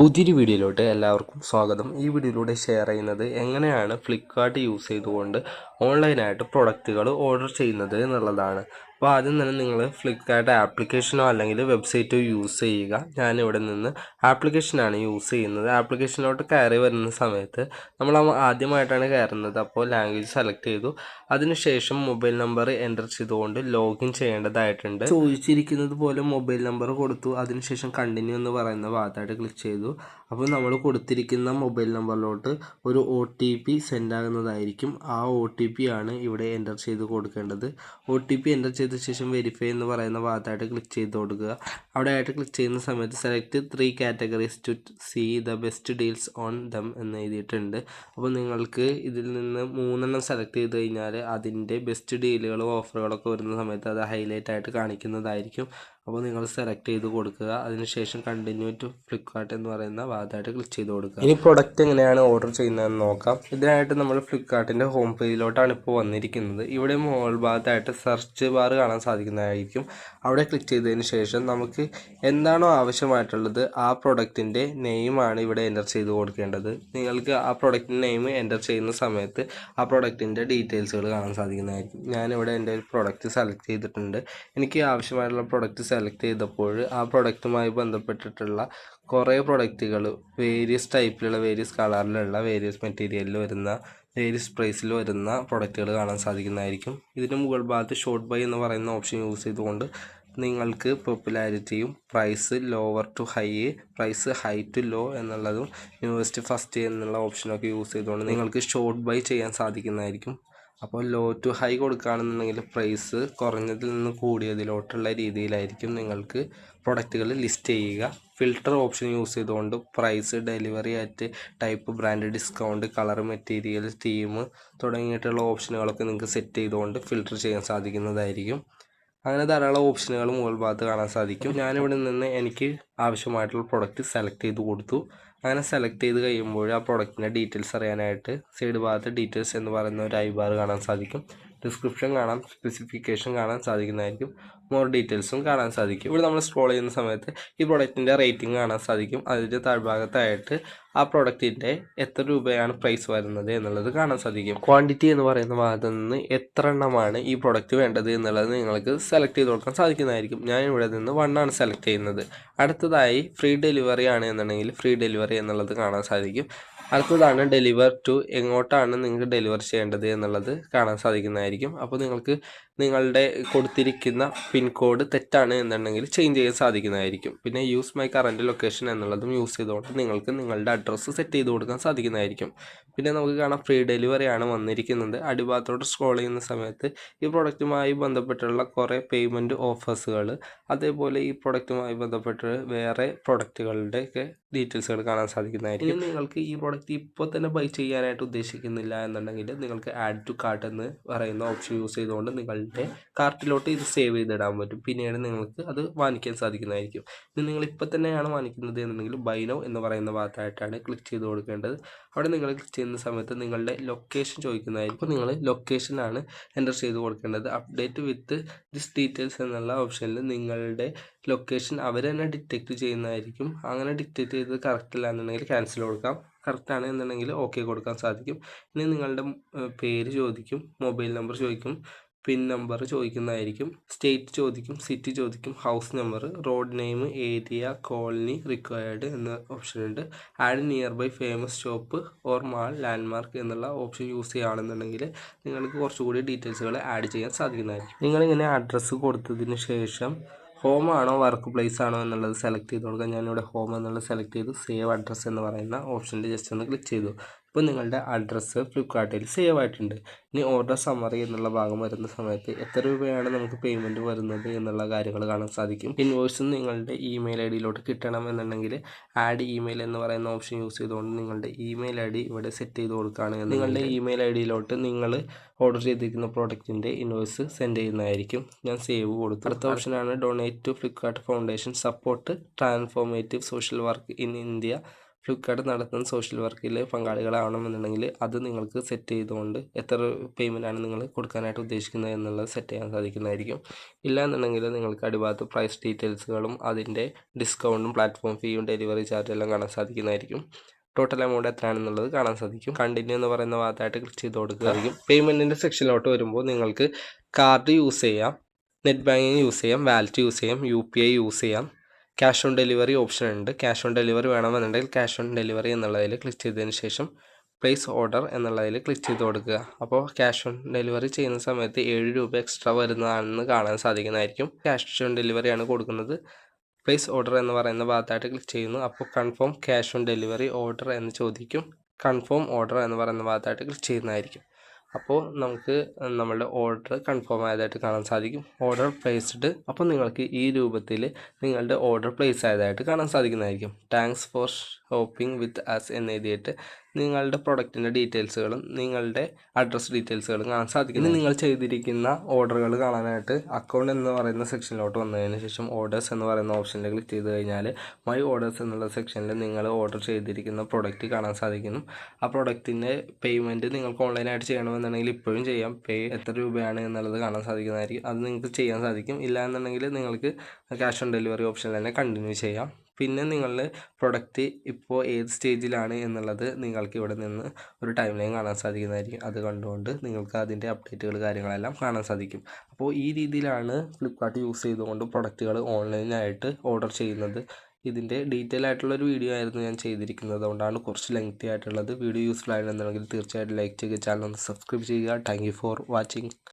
പുതിയൊരു വീഡിയോയിലോട്ട് എല്ലാവർക്കും സ്വാഗതം. ഈ വീഡിയോയിലൂടെ ഷെയർ ചെയ്യുന്നത് എങ്ങനെയാണ് ഫ്ലിപ്കാർട്ട് യൂസ് ചെയ്തുകൊണ്ട് ഓൺലൈനായിട്ട് പ്രൊഡക്റ്റുകൾ ഓർഡർ ചെയ്യുന്നത് എന്നുള്ളതാണ്. അപ്പോൾ ആദ്യം തന്നെ നിങ്ങൾ ഫ്ലിപ്കാർട്ട് ആപ്ലിക്കേഷനോ അല്ലെങ്കിൽ വെബ്സൈറ്റോ യൂസ് ചെയ്യുക. ഞാനിവിടെ നിന്ന് ആപ്ലിക്കേഷനാണ് യൂസ് ചെയ്യുന്നത്. ആപ്ലിക്കേഷനിലോട്ട് കയറി വരുന്ന സമയത്ത് നമ്മൾ ആദ്യമായിട്ടാണ് കയറുന്നത്. അപ്പോൾ ലാംഗ്വേജ് സെലക്ട് ചെയ്തു. അതിനുശേഷം മൊബൈൽ നമ്പർ എന്റർ ചെയ്തുകൊണ്ട് ലോഗിൻ ചെയ്യേണ്ടതായിട്ടുണ്ട്. ചോദിച്ചിരിക്കുന്നത് പോലെ മൊബൈൽ നമ്പർ കൊടുത്തു. അതിനുശേഷം കണ്ടിന്യൂ എന്ന് പറയുന്ന ഭാഗത്തായിട്ട് ക്ലിക്ക് ചെയ്തു. അപ്പോൾ നമ്മൾ കൊടുത്തിരിക്കുന്ന മൊബൈൽ നമ്പറിലോട്ട് ഒരു ഒ ടി പി സെൻഡ് ആകുന്നതായിരിക്കും. ആ ഒ ടി പി ആണ് ഇവിടെ എന്റർ ചെയ്ത് കൊടുക്കേണ്ടത്. ഒ ടി പി എന്റർ ചെയ്ത ശേഷം വെരിഫൈ എന്ന് പറയുന്ന ഭാഗത്തായിട്ട് ക്ലിക്ക് ചെയ്ത് കൊടുക്കുക. അവിടെ ആയിട്ട് ക്ലിക്ക് ചെയ്യുന്ന സമയത്ത് select three categories to see the best deals on them എന്ന് എഴുതിയിട്ടുണ്ട്. അപ്പോൾ നിങ്ങൾക്ക് ഇതിൽ നിന്ന് മൂന്നെണ്ണം സെലക്ട് ചെയ്ത് കഴിഞ്ഞാൽ അതിന്റെ ബെസ്റ്റ് ഡീലുകളും ഓഫറുകളൊക്കെ വരുന്ന സമയത്ത് അത് ഹൈലൈറ്റ് ആയിട്ട് കാണിക്കുന്നതായിരിക്കും. അപ്പോൾ നിങ്ങൾ സെലക്ട് ചെയ്ത് കൊടുക്കുക. അതിനുശേഷം കണ്ടിന്യൂ ടു ഫ്ലിപ്കാർട്ട് എന്ന് പറയുന്ന ഭാഗത്തായിട്ട് ക്ലിക്ക് ചെയ്ത് കൊടുക്കുക. ഇനി പ്രൊഡക്റ്റ് എങ്ങനെയാണ് ഓർഡർ ചെയ്യുന്നതെന്ന് നോക്കാം. ഇതിനായിട്ട് നമ്മൾ ഫ്ലിപ്കാർട്ടിന്റെ ഹോം പേജിലോട്ടാണ് ഇപ്പോൾ വന്നിരിക്കുന്നത്. ഇവിടെ മുകൾ ഭാഗത്തായിട്ട് സെർച്ച് ബാർ കാണാൻ സാധിക്കുന്നതായിരിക്കും. അവിടെ ക്ലിക്ക് ചെയ്തതിന് ശേഷം നമുക്ക് എന്താണോ ആവശ്യമായിട്ടുള്ളത് ആ പ്രൊഡക്റ്റിന്റെ നെയിമാണ് ഇവിടെ എന്റർ ചെയ്ത് കൊടുക്കേണ്ടത്. നിങ്ങൾക്ക് ആ പ്രൊഡക്റ്റിന്റെ നെയിം എന്റർ ചെയ്യുന്ന സമയത്ത് ആ പ്രൊഡക്റ്റിന്റെ ഡീറ്റെയിൽസുകൾ കാണാൻ സാധിക്കുന്നതായിരിക്കും. ഞാനിവിടെ എന്റെ ഒരു പ്രൊഡക്റ്റ് സെലക്ട് ചെയ്തിട്ടുണ്ട്. എനിക്ക് ആവശ്യമായിട്ടുള്ള പ്രൊഡക്റ്റ് സെലക്ട് ചെയ്തപ്പോൾ ആ പ്രൊഡക്റ്റുമായി ബന്ധപ്പെട്ടിട്ടുള്ള കുറേ പ്രൊഡക്റ്റുകൾ വേരിയസ് ടൈപ്പിലുള്ള വേരിയസ് കളറിലുള്ള വേരിയസ് മെറ്റീരിയലിൽ വരുന്ന വേരിയസ് പ്രൈസിൽ വരുന്ന പ്രൊഡക്റ്റുകൾ കാണാൻ സാധിക്കുന്നതായിരിക്കും. ഇതിന് മുകൾ ഭാഗത്ത് ഷോർട്ട് ബൈ എന്ന് പറയുന്ന ഓപ്ഷൻ യൂസ് ചെയ്തുകൊണ്ട് നിങ്ങൾക്ക് പോപ്പുലാരിറ്റിയും price lower to high price high to low എന്നുള്ളതും യൂണിവേഴ്സിറ്റി ഫസ്റ്റ് എന്നുള്ള ഓപ്ഷനൊക്കെ യൂസ് ചെയ്തുകൊണ്ട് നിങ്ങൾക്ക് ഷോർട്ട് ബൈ ചെയ്യാൻ സാധിക്കുന്നതായിരിക്കും. അപ്പോൾ ലോ ടു ഹൈ കൊടുക്കുകയാണെന്നുണ്ടെങ്കിൽ പ്രൈസ് കുറഞ്ഞതിൽ നിന്ന് കൂടിയതിലോട്ടുള്ള രീതിയിലായിരിക്കും നിങ്ങൾക്ക് പ്രൊഡക്റ്റുകൾ ലിസ്റ്റ് ചെയ്യുക. ഫിൽട്ടർ ഓപ്ഷൻ യൂസ് ചെയ്തുകൊണ്ട് price delivery at type brand discount colour material theme തുടങ്ങിയിട്ടുള്ള ഓപ്ഷനുകളൊക്കെ നിങ്ങൾക്ക് സെറ്റ് ചെയ്തുകൊണ്ട് ഫിൽട്ടർ ചെയ്യാൻ സാധിക്കുന്നതായിരിക്കും. അങ്ങനെ ധാരാളം ഓപ്ഷനുകൾ മുകൾ ഭാഗത്ത് കാണാൻ സാധിക്കും. ഞാനിവിടെ നിന്ന് എനിക്ക് ആവശ്യമായിട്ടുള്ള പ്രൊഡക്റ്റ് സെലക്ട് ചെയ്ത് കൊടുത്തു. അങ്ങനെ സെലക്ട് ചെയ്ത് കഴിയുമ്പോൾ ആ പ്രൊഡക്റ്റിന്റെ ഡീറ്റെയിൽസ് അറിയാനായിട്ട് സൈഡ് ഭാഗത്ത് ഡീറ്റെയിൽസ് എന്ന് പറയുന്ന ഒരു ഐ ബാർ കാണാൻ സാധിക്കും. ഡിസ്ക്രിപ്ഷൻ കാണാം സ്പെസിഫിക്കേഷൻ കാണാൻ സാധിക്കുന്നതായിരിക്കും. മോർ ഡീറ്റെയിൽസും കാണാൻ സാധിക്കും. ഇവിടെ നമ്മൾ സ്ക്രോൾ ചെയ്യുന്ന സമയത്ത് ഈ പ്രൊഡക്റ്റിന്റെ റേറ്റിംഗ് കാണാൻ സാധിക്കും. അതിന്റെ താഴ്ഭാഗത്തായിട്ട് ആ പ്രൊഡക്റ്റിന്റെ എത്ര രൂപയാണ് പ്രൈസ് വരുന്നത് എന്നുള്ളത് കാണാൻ സാധിക്കും. ക്വാണ്ടിറ്റി എന്ന് പറയുന്ന ഭാഗത്ത് നിന്ന് എത്ര എണ്ണമാണ് ഈ പ്രൊഡക്റ്റ് വേണ്ടത് എന്നുള്ളത് നിങ്ങൾക്ക് സെലക്ട് ചെയ്ത് കൊടുക്കാൻ സാധിക്കുന്നതായിരിക്കും. ഞാൻ ഇവിടെ നിന്ന് വൺ ആണ് സെലക്ട് ചെയ്യുന്നത്. അടുത്തതായി ഫ്രീ ഡെലിവറി ആണ് എന്നുണ്ടെങ്കിൽ ഫ്രീ ഡെലിവറി എന്നുള്ളത് കാണാൻ സാധിക്കും. അടുത്തതാണ് ഡെലിവർ ടു എങ്ങോട്ടാണ് നിങ്ങൾക്ക് ഡെലിവർ ചെയ്യേണ്ടത് എന്നുള്ളത് കാണാൻ സാധിക്കുന്നതായിരിക്കും. അപ്പോൾ നിങ്ങൾക്ക് നിങ്ങളുടെ കൊടുത്തിരിക്കുന്ന പിൻകോഡ് തെറ്റാണ് എന്നുണ്ടെങ്കിൽ ചേഞ്ച് ചെയ്യാൻ സാധിക്കുന്നതായിരിക്കും. പിന്നെ യൂസ് മൈ കറന്റ് ലൊക്കേഷൻ എന്നുള്ളതും യൂസ് ചെയ്തുകൊണ്ട് നിങ്ങൾക്ക് നിങ്ങളുടെ അഡ്രസ്സ് സെറ്റ് ചെയ്ത് കൊടുക്കാൻ സാധിക്കുന്നതായിരിക്കും. പിന്നെ നമുക്ക് കാണാം ഫ്രീ ഡെലിവറി ആണ് വന്നിരിക്കുന്നത്. അടിഭാഗത്തോട്ട് സ്ക്രോൾ ചെയ്യുന്ന സമയത്ത് ഈ പ്രൊഡക്റ്റുമായി ബന്ധപ്പെട്ടുള്ള കുറേ പേയ്മെന്റ് ഓഫേഴ്സുകൾ അതേപോലെ ഈ പ്രൊഡക്റ്റുമായി ബന്ധപ്പെട്ട് വേറെ പ്രൊഡക്റ്റുകളുടെ ഒക്കെ ഡീറ്റെയിൽസുകൾ കാണാൻ സാധിക്കുന്നതായിരിക്കും. നിങ്ങൾക്ക് ഈ പ്രൊഡക്റ്റ് ഇപ്പോൾ തന്നെ ബൈ ചെയ്യാനായിട്ട് ഉദ്ദേശിക്കുന്നില്ല എന്നുണ്ടെങ്കിൽ നിങ്ങൾക്ക് ആഡ് ടു കാർട്ട് എന്ന് പറയുന്ന ഓപ്ഷൻ യൂസ് ചെയ്തുകൊണ്ട് നിങ്ങളുടെ കാർട്ടിലോട്ട് ഇത് സേവ് ചെയ്തിടാൻ പറ്റും. പിന്നീട് നിങ്ങൾക്ക് അത് വാങ്ങിക്കാൻ സാധിക്കുന്നതായിരിക്കും. ഇനി നിങ്ങൾ ഇപ്പോൾ തന്നെയാണ് വാങ്ങിക്കുന്നത് എന്നുണ്ടെങ്കിൽ ബൈനോ എന്ന് പറയുന്ന ഭാഗത്തായിട്ടാണ് ക്ലിക്ക് ചെയ്ത് കൊടുക്കേണ്ടത്. അവിടെ നിങ്ങൾ ക്ലിക്ക് ചെയ്യുന്ന സമയത്ത് നിങ്ങളുടെ ലൊക്കേഷൻ ചോദിക്കുന്നതായിരിക്കും. അപ്പോൾ നിങ്ങൾ ലൊക്കേഷനാണ് എന്റർ ചെയ്ത് കൊടുക്കേണ്ടത്. അപ്ഡേറ്റ് വിത്ത് ദിസ് ഡീറ്റെയിൽസ് എന്നുള്ള ഓപ്ഷനിൽ നിങ്ങളുടെ ലൊക്കേഷൻ അവർ തന്നെ ഡിറ്റക്റ്റ് ചെയ്യുന്നതായിരിക്കും. അങ്ങനെ ഡിറ്റക്റ്റ് ചെയ്തത് കറക്റ്റ് അല്ല എന്നുണ്ടെങ്കിൽ ക്യാൻസൽ കൊടുക്കാം. കറക്റ്റ് ആണ് എന്നുണ്ടെങ്കിൽ ഓക്കെ കൊടുക്കാൻ സാധിക്കും. ഇനി നിങ്ങളുടെ പേര് ചോദിക്കും മൊബൈൽ നമ്പർ ചോദിക്കും. പിൻ നമ്പർ ചോദിക്കുന്നതായിരിക്കും. സ്റ്റേറ്റ് ചോദിക്കും സിറ്റി ചോദിക്കും house number road name area colony required എന്ന ഓപ്ഷൻ ഉണ്ട്. Add nearby famous shop or mall landmark എന്നുള്ള ഓപ്ഷൻ യൂസ് ചെയ്യുകയാണെന്നുണ്ടെങ്കിൽ നിങ്ങൾക്ക് കുറച്ചുകൂടി ഡീറ്റെയിൽസുകൾ ആഡ് ചെയ്യാൻ സാധിക്കുന്നതായിരിക്കും. നിങ്ങളിങ്ങനെ അഡ്രസ്സ് കൊടുത്തതിന് ശേഷം ഹോം ആണോ വർക്ക് പ്ലേസ് ആണോ എന്നുള്ളത് സെലക്ട് ചെയ്ത് കൊടുക്കുക ഞാനിവിടെ ഹോം എന്നുള്ളത് സെലക്ട് ചെയ്ത് സേവ് അഡ്രസ്സ് എന്ന് പറയുന്ന ഓപ്ഷനിൽ ജസ്റ്റ് ഒന്ന് ക്ലിക്ക് ചെയ്തു. ഇപ്പോൾ നിങ്ങളുടെ അഡ്രസ്സ് ഫ്ലിപ്കാർട്ടിൽ സേവ് ആയിട്ടുണ്ട്. ഇനി ഓർഡർ സമ്മറി എന്നുള്ള ഭാഗം വരുന്ന സമയത്ത് എത്ര രൂപയാണ് നമുക്ക് പേയ്മെന്റ് വരുന്നത് എന്നുള്ള കാര്യങ്ങൾ കാണാൻ സാധിക്കും. ഇൻവോയ്സും നിങ്ങളുടെ ഇമെയിൽ ഐ ഡിയിലോട്ട് കിട്ടണം എന്നുണ്ടെങ്കിൽ ആഡ് ഇമെയിൽ എന്ന് പറയുന്ന ഓപ്ഷൻ യൂസ് ചെയ്തുകൊണ്ട് നിങ്ങളുടെ ഇമെയിൽ ഐ ഡി ഇവിടെ സെറ്റ് ചെയ്ത് കൊടുക്കുകയാണ് നിങ്ങളുടെ ഇമെയിൽ ഐ ഡിയിലോട്ട് നിങ്ങൾ ഓർഡർ ചെയ്തിരിക്കുന്ന പ്രോഡക്റ്റിന്റെ ഇൻവോയ്സ് സെൻഡ് ചെയ്യുന്നതായിരിക്കും. ഞാൻ സേവ് കൊടുത്തു. അടുത്ത ഓപ്ഷനാണ് donate to Flipkart foundation support transformative social work in India Flipkart നടത്തുന്ന സോഷ്യൽ വർക്കിൽ പങ്കാളികളാവണമെന്നുണ്ടെങ്കിൽ അത് നിങ്ങൾക്ക് സെറ്റ് ചെയ്തുകൊണ്ട് എത്ര പേയ്മെന്റ് ആണ് നിങ്ങൾ കൊടുക്കാനായിട്ട് ഉദ്ദേശിക്കുന്നത് എന്നുള്ളത് സെറ്റ് ചെയ്യാൻ സാധിക്കുന്നതായിരിക്കും. ഇല്ല എന്നുണ്ടെങ്കിൽ നിങ്ങൾക്ക് അടിഭാഗത്ത് പ്രൈസ് ഡീറ്റെയിൽസുകളും അതിന്റെ ഡിസ്കൗണ്ടും പ്ലാറ്റ്ഫോം ഫീയും ഡെലിവറി ചാർജ് എല്ലാം കാണാൻ സാധിക്കുന്നതായിരിക്കും. ടോട്ടൽ എമൗണ്ട് എത്രയാണെന്നുള്ളത് കാണാൻ സാധിക്കും. കണ്ടിന്യൂ എന്ന് പറയുന്ന ഭാഗത്തായിട്ട് ക്ലിക്ക് ചെയ്ത് കൊടുക്കുകയായിരിക്കും. പേയ്മെന്റിന്റെ സെക്ഷനിലോട്ട് വരുമ്പോൾ നിങ്ങൾക്ക് കാർഡ് യൂസ് ചെയ്യാം നെറ്റ് ബാങ്കിങ് യൂസ് ചെയ്യാം വാലറ്റ് യൂസ് ചെയ്യാം യു പി ഐ യൂസ് ചെയ്യാം. ക്യാഷ് ഓൺ ഡെലിവറി ഓപ്ഷൻ ഉണ്ട്. ക്യാഷ് ഓൺ ഡെലിവറി വേണമെന്നുണ്ടെങ്കിൽ ക്യാഷ് ഓൺ ഡെലിവറി എന്നുള്ളതിൽ ക്ലിക്ക് ചെയ്തതിന് ശേഷം പ്ലേസ് ഓർഡർ എന്നുള്ളതിൽ ക്ലിക്ക് ചെയ്ത് കൊടുക്കുക. അപ്പോൾ ക്യാഷ് ഓൺ ഡെലിവറി ചെയ്യുന്ന സമയത്ത് ഏഴ് രൂപ എക്സ്ട്രാ വരുന്നതാണെന്ന് കാണാൻ സാധിക്കുന്നതായിരിക്കും. ക്യാഷ് ഓൺ ഡെലിവറിയാണ് കൊടുക്കുന്നത്. പ്ലേസ് ഓർഡർ എന്ന് പറയുന്ന ഭാഗത്തായിട്ട് ക്ലിക്ക് ചെയ്യുന്നു. അപ്പോൾ confirm cash on delivery order എന്ന് ചോദിക്കും. കൺഫേം ഓർഡർ എന്ന് പറയുന്ന ഭാഗത്തായിട്ട് ക്ലിക്ക് ചെയ്യുന്നതായിരിക്കും. അപ്പോൾ നമുക്ക് നമ്മളുടെ ഓർഡർ കൺഫേം ആയതായിട്ട് കാണാൻ സാധിക്കും. ഓർഡർ പ്ലേസ്ഡ് അപ്പോൾ നിങ്ങൾക്ക് ഈ രൂപത്തിൽ നിങ്ങളുടെ ഓർഡർ പ്ലേസ് ആയതായിട്ട് കാണാൻ സാധിക്കുന്നതായിരിക്കും. Thanks for shopping with us എന്ന് എഴുതിയിട്ട് നിങ്ങളുടെ പ്രൊഡക്റ്റിന്റെ ഡീറ്റെയിൽസുകളും നിങ്ങളുടെ അഡ്രസ് ഡീറ്റെയിൽസുകളും കാണാൻ സാധിക്കും. ഇനി നിങ്ങൾ ചെയ്തിരിക്കുന്ന ഓർഡറുകൾ കാണാനായിട്ട് അക്കൗണ്ട് എന്ന് പറയുന്ന സെക്ഷനിലോട്ട് വന്നതിന് ശേഷം ഓർഡേഴ്സ് എന്ന് പറയുന്ന ഓപ്ഷനിൽ ക്ലിക്ക് ചെയ്ത് കഴിഞ്ഞാൽ മൈ ഓർഡേഴ്സ് എന്നുള്ള സെക്ഷനിൽ നിങ്ങൾ ഓർഡർ ചെയ്തിരിക്കുന്ന പ്രൊഡക്റ്റ് കാണാൻ സാധിക്കുന്നു. ആ പ്രൊഡക്റ്റിന്റെ പേയ്മെന്റ് നിങ്ങൾക്ക് ഓൺലൈനായിട്ട് ചെയ്യണമെന്നുണ്ടെങ്കിൽ ഇപ്പോഴും ചെയ്യാം. പേ എത്ര രൂപയാണ് എന്നുള്ളത് കാണാൻ സാധിക്കുന്നതായിരിക്കും. അത് നിങ്ങൾക്ക് ചെയ്യാൻ സാധിക്കും. ഇല്ല എന്നുണ്ടെങ്കിൽ നിങ്ങൾക്ക് ക്യാഷ് ഓൺ ഡെലിവറി ഓപ്ഷനിൽ തന്നെ കണ്ടിന്യൂ ചെയ്യാം. പിന്നെ നിങ്ങളുടെ പ്രൊഡക്റ്റ് ഇപ്പോൾ ഏത് സ്റ്റേജിലാണ് എന്നുള്ളത് നിങ്ങൾക്ക് ഇവിടെ നിന്ന് ഒരു ടൈം ലൈൻ കാണാൻ സാധിക്കുന്നതായിരിക്കും. അത് കണ്ടുകൊണ്ട് നിങ്ങൾക്ക് അതിന്റെ അപ്ഡേറ്റുകൾ കാര്യങ്ങളെല്ലാം കാണാൻ സാധിക്കും. അപ്പോൾ ഈ രീതിയിലാണ് ഫ്ലിപ്കാർട്ട് യൂസ് ചെയ്തുകൊണ്ട് പ്രൊഡക്റ്റുകൾ ഓൺലൈനായിട്ട് ഓർഡർ ചെയ്യുന്നത്. ഇതിന്റെ ഡീറ്റെയിൽ ആയിട്ടുള്ളൊരു വീഡിയോ ആയിരുന്നു ഞാൻ ചെയ്തിരിക്കുന്നത്. അതുകൊണ്ടാണ് കുറച്ച് ലെങ്തി ആയിട്ടുള്ളത്. വീഡിയോ യൂസ്ഫുൾ ആയിരുന്നുണ്ടെങ്കിൽ തീർച്ചയായിട്ടും ലൈക്ക് ചെയ്യുക. ചാനൽ ഒന്ന് സബ്സ്ക്രൈബ് ചെയ്യുക. Thank for watching